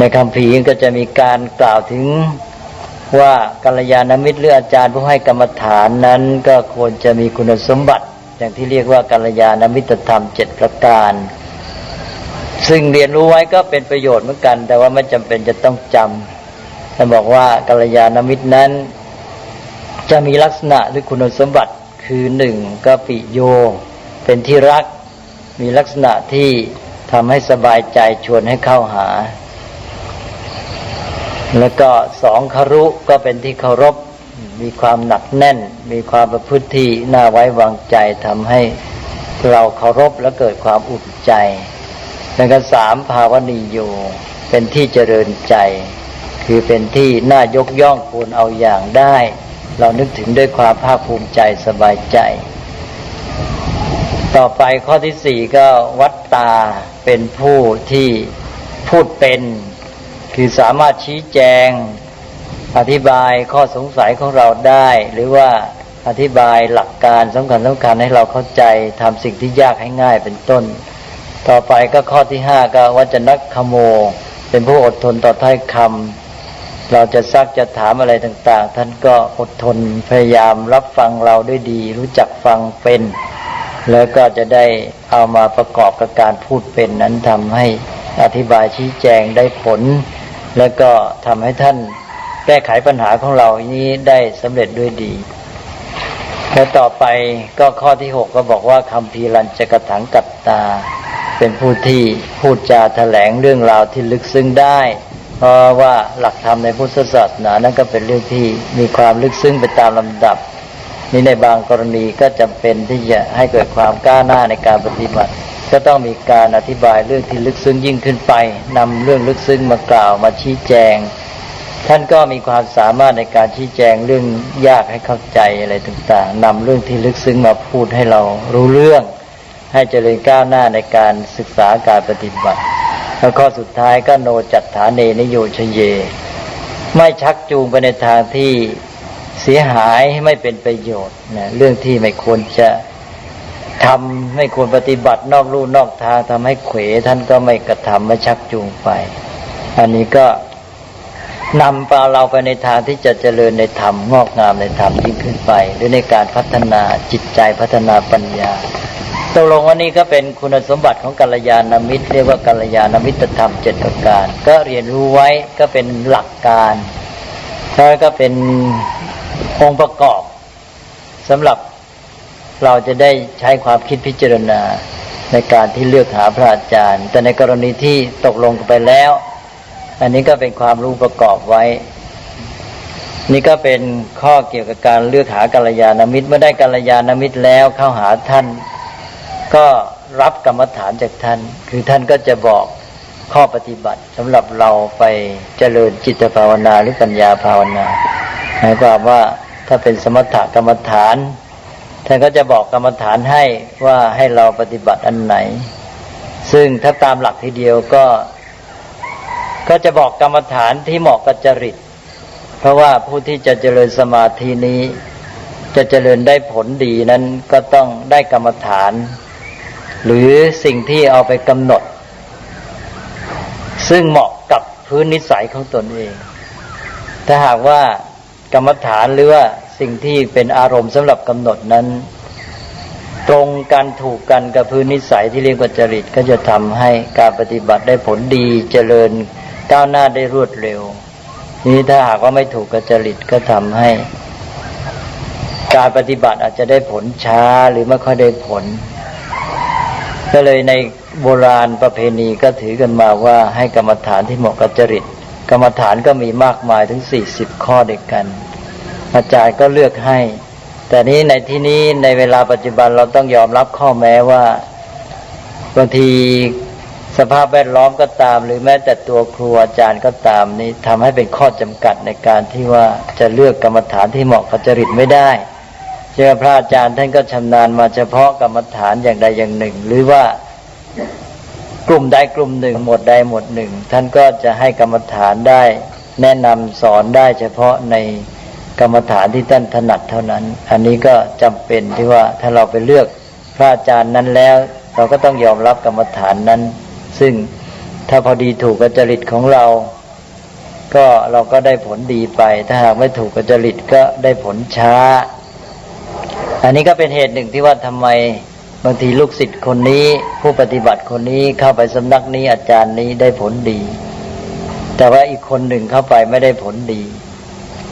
ในคำภีก็จะมีการกล่าวถึงว่ากัลยาณมิตรหรืออาจารย์ผู้ให้กรรมฐานนั้นก็ควรจะมีคุณสมบัติ อย่างที่เรียกว่ากัลยาณมิตรธรรมเจ็ดประการ ซึ่งเรียนรู้ไว้ก็เป็นประโยชน์เหมือนกัน แต่ว่าไม่จำเป็นจะต้องจำท่านบอกว่ากัลยาณมิตรนั้น จะมีลักษณะหรือคุณสมบัติคือหนึ่งก็ปิโย เป็นที่รัก มีลักษณะที่ทำให้สบายใจชวนให้เข้าหา แล้วก็สองคารุก็เป็นที่เคารพ มีความหนักแน่น มีความประพฤติที่น่าไว้วางใจทำให้เราเคารพและเกิดความอุ่นใจ แล้วก็สามภาวนีโยเป็นที่เจริญใจ คือเป็นที่น่ายกย่องควรเอาอย่างได้ เรานึกถึงด้วยความภาคภูมิใจสบายใจ ต่อไปข้อที่สี่ก็วัดตาเป็นผู้ที่พูดเป็น คือสามารถชี้แจง อธิบายข้อสงสัยของเราได้ หรือว่าอธิบายหลักการสำคัญสำคัญให้เราเข้าใจทำสิ่งที่ยากให้ง่ายเป็นต้น ต่อไปก็ข้อที่ห้าก็วัจนักขโม เป็นผู้อดทนต่อถ้อยคำเราจะซักจะถามอะไรต่าง ๆ ท่านก็อดทนพยายามรับฟังเราด้วยดี รู้จักฟังเป็น แล้วก็จะได้เอามาประกอบกับการพูดเป็นนั้นทำให้อธิบายชี้แจงได้ผล แล้วก็ทำให้ท่านแก้ไขปัญหาของเรานี้ได้สำเร็จด้วยดี และต่อไปก็ข้อที่หกก็บอกว่าคำพีรัญจกถังกัตตา เป็นผู้ที่พูดจาแถลงเรื่องราวที่ลึกซึ้งได้ เพราะว่าหลักธรรมในพุทธศาสนานั้นก็เป็นเรื่องที่มีความลึกซึ้งไปตามลำดับนี่ในบางกรณีก็จำเป็นที่จะให้เกิดความก้าวหน้าในการปฏิบัติ ก็ต้องมีการอธิบายเรื่องที่ลึกซึ้งยิ่งขึ้นไปนำเรื่องลึกซึ้งมากล่าวมาชี้แจง ท่านก็มีความสามารถในการชี้แจงเรื่องยากให้เข้าใจอะไรต่างๆนำเรื่องที่ลึกซึ้งมาพูดให้เรารู้เรื่อง ให้เจริญก้าวหน้าในการศึกษาการปฏิบัติแล้วข้อสุดท้ายก็โนจัตฐานเนนโยชเย ไม่ชักจูงไปในทางที่เสียหายไม่เป็นประโยชน์นะเรื่องที่ไม่ควรจะ ทำไม่ควรปฏิบัตินอกลู่นอกทางทำให้เขวท่านก็ไม่กระทำไม่ชักจูงไป อันนี้ก็นำพาเราไปในทางที่จะเจริญในธรรมงอกงามในธรรมยิ่งขึ้นไป หรือในการพัฒนาจิตใจพัฒนาปัญญาตกลงวันนี้ก็เป็นคุณสมบัติของกัลยาณมิตร เรียกว่ากัลยาณมิตรธรรมเจ็ดประการ ก็เรียนรู้ไว้ก็เป็นหลักการแล้วก็เป็นองค์ประกอบสำหรับ เราจะได้ใช้ความคิดพิจารณาในการที่เลือกหาพระอาจารย์ แต่ในกรณีที่ตกลงกันไปแล้ว อันนี้ก็เป็นความรู้ประกอบไว้ นี่ก็เป็นข้อเกี่ยวกับการเลือกหากัลยาณมิตรเมื่อได้กัลยาณมิตรแล้วเข้าหาท่าน ก็รับกรรมฐานจากท่าน คือท่านก็จะบอกข้อปฏิบัติสำหรับเราไปเจริญจิตภาวนาหรือปัญญาภาวนาหมายความว่าถ้าเป็นสมถกรรมฐาน ท่านก็จะบอกกรรมฐานให้ว่าให้เราปฏิบัติอันไหน ซึ่งถ้าตามหลักทีเดียวก็ ก็จะบอกกรรมฐานที่เหมาะกับจริต เพราะว่าผู้ที่จะเจริญสมาธินี้ จะเจริญได้ผลดีนั้นก็ต้องได้กรรมฐาน หรือสิ่งที่เอาไปกำหนด ซึ่งเหมาะกับพื้นนิสัยของตนเอง ถ้าหากว่ากรรมฐานหรือว่า สิ่งที่เป็นอารมณ์สำหรับกำหนดนั้น ตรงกันถูกกันกับพื้นนิสัยที่เรียกว่าจริตก็จะทำให้การปฏิบัติได้ผลดีเจริญก้าวหน้าได้รวดเร็ว นี้ถ้าหากว่าไม่ถูกกับจริตก็ทำให้ การปฏิบัติอาจจะได้ผลช้าหรือไม่ค่อยได้ผล ก็เลยในโบราณประเพณีก็ถือกันมาว่าให้กรรมฐานที่เหมาะกับจริต กรรมฐานก็มีมากมายถึงสี่สิบข้อเด็กกัน อาจารย์ก็เลือกให้ แต่นี้ในที่นี้ในเวลาปัจจุบันเราต้องยอมรับข้อแม้ว่าบางทีสภาพแวดล้อมก็ตาม หรือแม้แต่ตัวครูอาจารย์ก็ตามนี้ทำให้เป็นข้อจำกัดในการที่ว่าจะเลือกกรรมฐานที่เหมาะกับจริตไม่ได้เชื่อพระอาจารย์ท่านก็ชำนาญมาเฉพาะกรรมฐานอย่างใดอย่างหนึ่ง หรือว่ากลุ่มใดกลุ่มหนึ่ง หมวดใดหมวดหนึ่ง ท่านก็จะให้กรรมฐานได้ แนะนำสอนได้เฉพาะใน กรรมฐานที่ท่านถนัดเท่านั้น อันนี้ก็จำเป็นที่ว่าถ้าเราไปเลือกพระอาจารย์นั้นแล้ว เราก็ต้องยอมรับกรรมฐานนั้น ซึ่งถ้าพอดีถูกกับจริตของเรา ก็เราก็ได้ผลดีไป ถ้าหากไม่ถูกกับจริตก็ได้ผลช้า อันนี้ก็เป็นเหตุหนึ่งที่ว่าทำไมบางทีลูกศิษย์คนนี้ผู้ปฏิบัติคนนี้เข้าไปสำนักนี้อาจารย์นี้ได้ผลดี แต่ว่าอีกคนหนึ่งเข้าไปไม่ได้ผลดี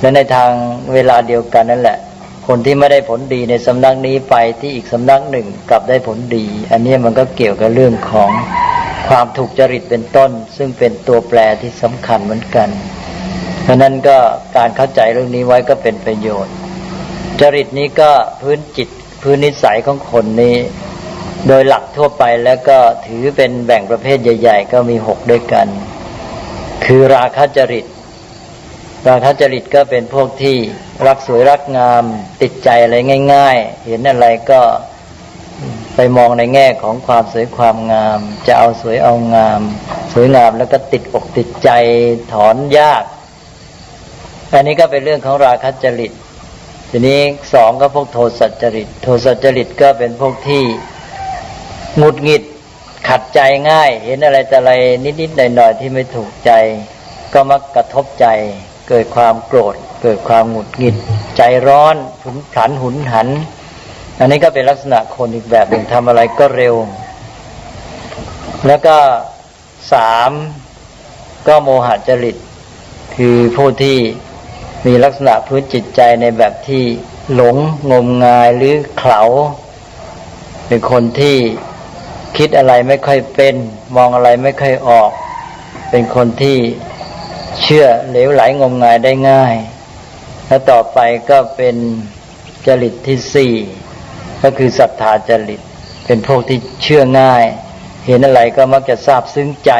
และในทางเวลาเดียวกันนั่นแหละ คนที่ไม่ได้ผลดีในสำนักนี้ไปที่อีกสำนักหนึ่งกลับได้ผลดี อันนี้มันก็เกี่ยวกับเรื่องของความถูกจริตเป็นต้น ซึ่งเป็นตัวแปรที่สำคัญเหมือนกันเพราะนั้นก็การเข้าใจเรื่องนี้ไว้ก็เป็นประโยชน์ จริตนี้ก็พื้นจิตพื้นนิสัยของคนนี้ โดยหลักทั่วไปแล้วก็ถือเป็นแบ่งประเภทใหญ่ ๆ ก็มีหกด้วยกัน คือราคะจริต ราคะจริตก็เป็นพวกที่รักสวยรักงาม ติดใจอะไรง่าย ๆ เห็นอะไรก็ไปมองในแง่ของความสวยความงาม จะเอาสวยเอางาม สวยงามแล้วก็ติดอกติดใจถอนยากอันนี้ก็เป็นเรื่องของราคะจริต ทีนี้สองก็พวกโทสัจจริต โทสัจจริตก็เป็นพวกที่หงุดหงิดขัดใจง่าย เห็นอะไรแต่อะไรนิดๆหน่อยๆที่ไม่ถูกใจ ก็มักกระทบใจ เกิดความโกรธ เกิดความหงุดหงิด ใจร้อนผุนผันหุนหัน อันนี้ก็เป็นลักษณะคนอีกแบบหนึ่งทำอะไรก็เร็ว แล้วก็สามก็โมหะจริต คือผู้ที่มีลักษณะพื้นจิตใจในแบบที่หลงงมงายหรือเขลาเป็นคนที่คิดอะไรไม่ค่อยเป็น มองอะไรไม่ค่อยออก เป็นคนที่ เชื่อเหลวไหลงมงายได้ง่าย แล้วต่อไปก็เป็นจริตที่สี่ก็คือศรัทธาจริต เป็นพวกที่เชื่อง่าย เห็นอะไรก็มักจะทราบซึ้งใจ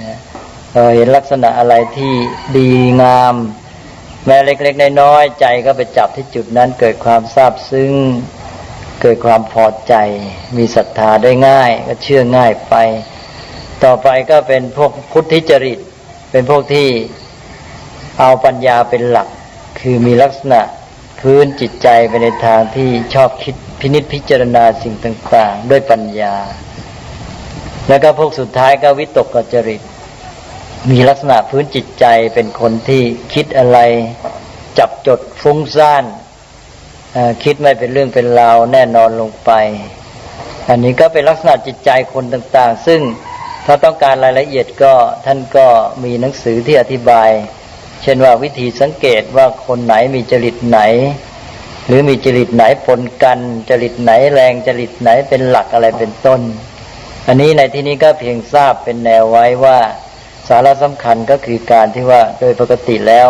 นะเอ่อเห็นลักษณะอะไรที่ดีงาม แม้เล็กๆน้อยๆใจก็ไปจับที่จุดนั้นเกิดความซาบซึ้งเกิดความพอใจ มีศรัทธาได้ง่าย ก็เชื่อง่ายไป ต่อไปก็เป็นพวกพุทธิจริต เป็นพวกที่เอาปัญญาเป็นหลัก คือมีลักษณะพื้นจิตใจไปในทางที่ชอบคิดพินิจพิจารณาสิ่งต่างๆ ด้วยปัญญา แล้วก็พวกสุดท้ายก็วิตกกจริต มีลักษณะพื้นจิตใจเป็นคนที่คิดอะไรจับจดฟุ้งซ่านคิดไม่เป็นเรื่องเป็นราวแน่นอนลงไป อันนี้ก็เป็นลักษณะจิตใจคนต่าง ๆ ซึ่ง ถ้าต้องการรายละเอียดก็ท่านก็มีหนังสือที่อธิบาย เช่นว่าวิธีสังเกตว่าคนไหนมีจริตไหน หรือมีจริตไหนปนกัน จริตไหนแรงจริตไหนเป็นหลักอะไรเป็นต้น อันนี้ในที่นี้ก็เพียงทราบเป็นแนวไว้ว่าสาระสำคัญก็คือการที่ว่าโดยปกติแล้ว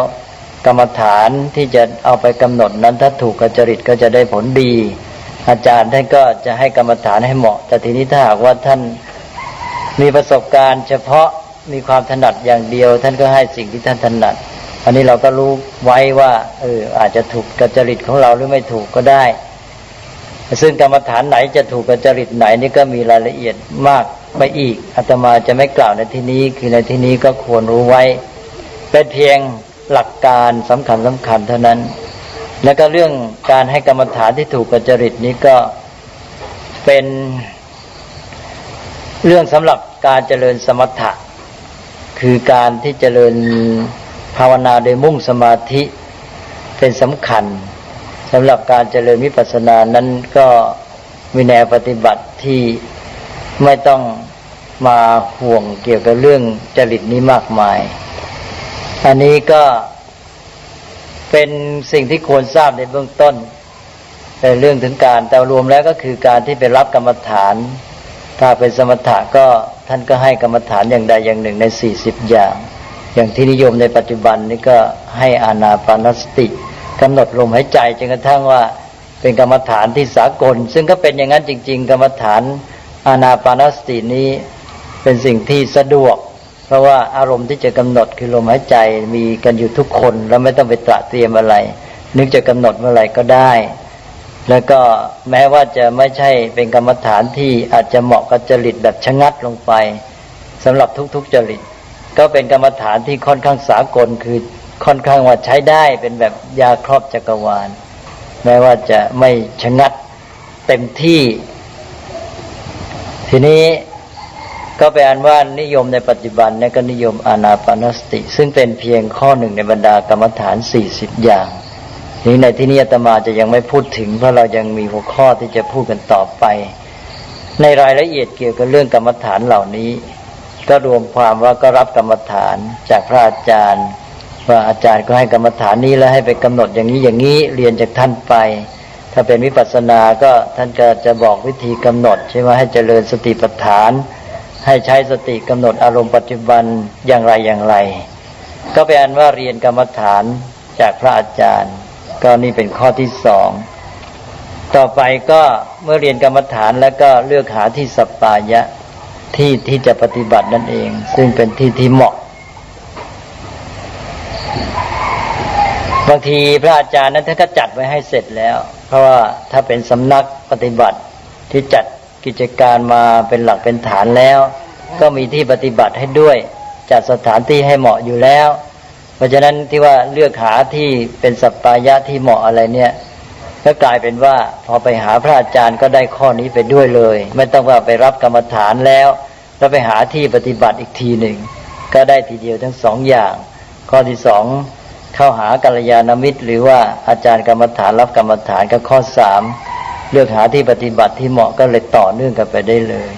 กรรมฐานที่จะเอาไปกำหนดนั้นถ้าถูกกับจริตก็จะได้ผลดี อาจารย์ท่านก็จะให้กรรมฐานให้เหมาะ แต่ทีนี้ถ้าหากว่าท่าน มีประสบการณ์เฉพาะมีความถนัดอย่างเดียว ท่านก็ให้สิ่งที่ท่านถนัด อันนี้เราก็รู้ไว้ว่าเอออาจจะถูกกับจริตของเราหรือไม่ถูกก็ได้ ซึ่งกรรมฐานไหนจะถูกกับจริตไหนนี่ก็มีรายละเอียดมากไปอีกอาตมาจะไม่กล่าวในที่นี้ คือในที่นี้ก็ควรรู้ไว้ เป็นเพียงหลักการสำคัญสำคัญเท่านั้น แล้วก็เรื่องการให้กรรมฐานที่ถูกกับจริตนี้ก็เป็น เรื่องสำหรับการเจริญสมถะ คือการที่เจริญภาวนาโดยมุ่งสมาธิเป็นสำคัญสำหรับการเจริญวิปัสสนานั้นก็มีแนวปฏิบัติที่ไม่ต้องมาห่วงเกี่ยวกับเรื่องจริตนี้มากมาย อันนี้ก็เป็นสิ่งที่ควรทราบในเบื้องต้นเป็นเรื่องถึงการแต่รวมแล้วก็คือการที่ไปรับกรรมฐาน ถ้าเป็นสมถะก็ท่านก็ให้กรรมฐานอย่างใดอย่างหนึ่งในสี่สิบอย่าง อย่างที่นิยมในปัจจุบันนี้ก็ให้อานาปานสติกำหนดลมหายใจจนกระทั่งว่าเป็นกรรมฐานที่สากล ซึ่งก็เป็นอย่างนั้นจริง ๆ กรรมฐานอานาปานสตินี้เป็นสิ่งที่สะดวก เพราะว่าอารมณ์ที่จะกำหนดคือลมหายใจมีกันอยู่ทุกคน แล้วไม่ต้องไปตระเตรียมอะไร นึกจะกำหนดเมื่อไหร่ก็ได้ แล้วก็แม้ว่าจะไม่ใช่เป็นกรรมฐานที่อาจจะเหมาะกับจริตแบบชะงัดลงไปสำหรับทุกๆจริต ก็เป็นกรรมฐานที่ค่อนข้างสากลคือค่อนข้างว่าใช้ได้เป็นแบบยาครอบจักรวาล แม้ว่าจะไม่ชะงัดเต็มที่ ทีนี้ก็แปลว่านิยมในปัจจุบันเนี่ยก็นิยมอานาปานสติ ซึ่งเป็นเพียงข้อหนึ่งในบรรดากรรมฐาน 40 อย่าง นี้ในที่นี้อาตมาจะยังไม่พูดถึง เพราะเรายังมีหัวข้อที่จะพูดกันต่อไป ในรายละเอียดเกี่ยวกับเรื่องกรรมฐานเหล่านี้ ก็รวมความว่าก็รับกรรมฐานจากพระอาจารย์ ว่าอาจารย์ก็ให้กรรมฐานนี้แล้วให้ไปกำหนดอย่างนี้อย่างนี้เรียนจากท่านไป ถ้าเป็นวิปัสสนาก็ท่านก็จะบอกวิธีกำหนดใช่ไหมให้เจริญสติปัฏฐาน ให้ใช้สติกำหนดอารมณ์ปัจจุบันอย่างไรอย่างไร ก็เป็นอันว่าเรียนกรรมฐานจากพระอาจารย์ ก็นี่เป็นข้อที่สองต่อไปก็เมื่อเรียนกรรมฐานแล้วก็เลือกหาที่สปปายะที่ที่จะปฏิบัตินั่นเอง ซึ่งเป็นที่ที่เหมาะบางทีพระอาจารย์นั้นท่านก็จัดไว้ให้เสร็จแล้ว เพราะว่าถ้าเป็นสำนักปฏิบัติที่จัดกิจการมาเป็นหลักเป็นฐานแล้ว ก็มีที่ปฏิบัติให้ด้วย จัดสถานที่ให้เหมาะอยู่แล้ว ราะฉะนั้นที่ว่าเลือกหาที่เป็นสัปปายะที่เหมาะอะไรเนี่ย ก็กลายเป็นว่าพอไปหาพระอาจารย์ก็ได้ข้อนี้ไปด้วยเลย ไม่ต้องว่าไปรับกรรมฐานแล้วแล้วไปหาที่ปฏิบัติอีกทีหนึ่งก็ได้ทีเดียวทั้งสองอย่าง ข้อที่สองเข้าหากัลยาณมิตร หรือว่าอาจารย์กรรมฐานรับกรรมฐานก็ข้อสามเลือกหาที่ปฏิบัติที่เหมาะก็เลยต่อเนื่องกันไปได้เลย